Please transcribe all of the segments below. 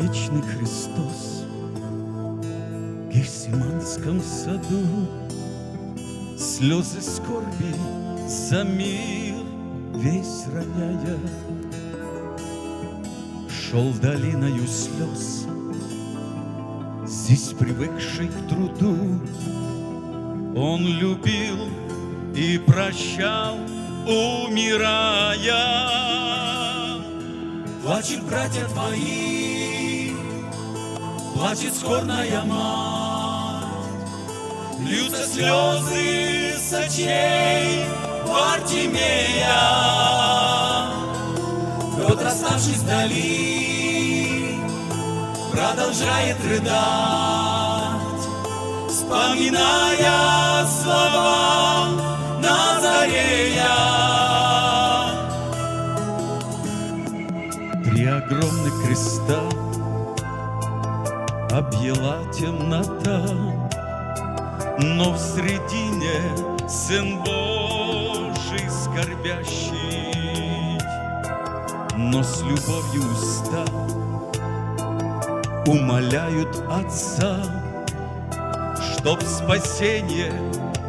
вечный Христос В Гефсиманском саду. Слезы скорби за мир весь роняя. Шел долиною слез. Здесь привыкший к труду. Он любил и прощал, умирая. Плачут братья твои, плачет скорная мать, Льются слезы с очей Вартимея. Петр, оставшись вдали, продолжает рыдать, Вспоминая слова Назарея. Три огромных креста Объяла темнота Но в середине Сын Божий скорбящий Но с любовью уста Умоляют Отца Чтоб спасение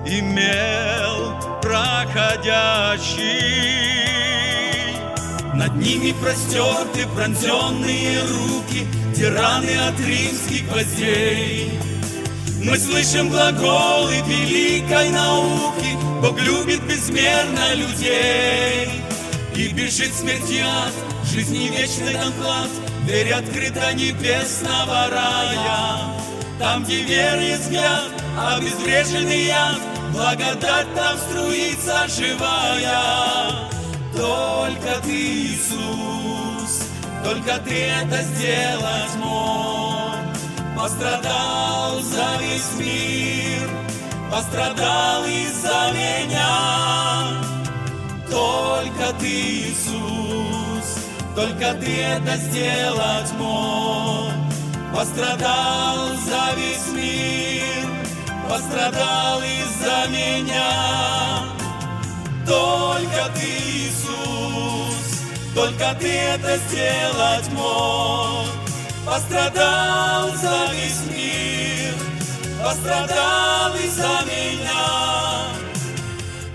имел проходящий Над ними простерты пронзенные руки, Тираны от римских гвоздей. Мы слышим глаголы великой науки, Бог любит безмерно людей. И бежит смерти ад, жизни вечный донклад, Дверь открыта небесного рая. Там, где верный взгляд, обезвреженный яд, Благодать там струится живая. Только ты, Иисус, только ты это сделать мог. Пострадал за весь мир, пострадал из-за меня. Только ты, Иисус, только ты это сделать мог. Пострадал за весь мир, пострадал из-за меня. Только ты это сделать мог. Пострадал за весь мир, пострадал из-за меня.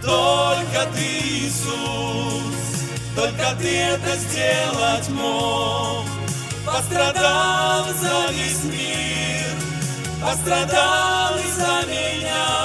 Только ты, Иисус, только ты это сделать мог. Пострадал за весь мир, пострадал из-за меня.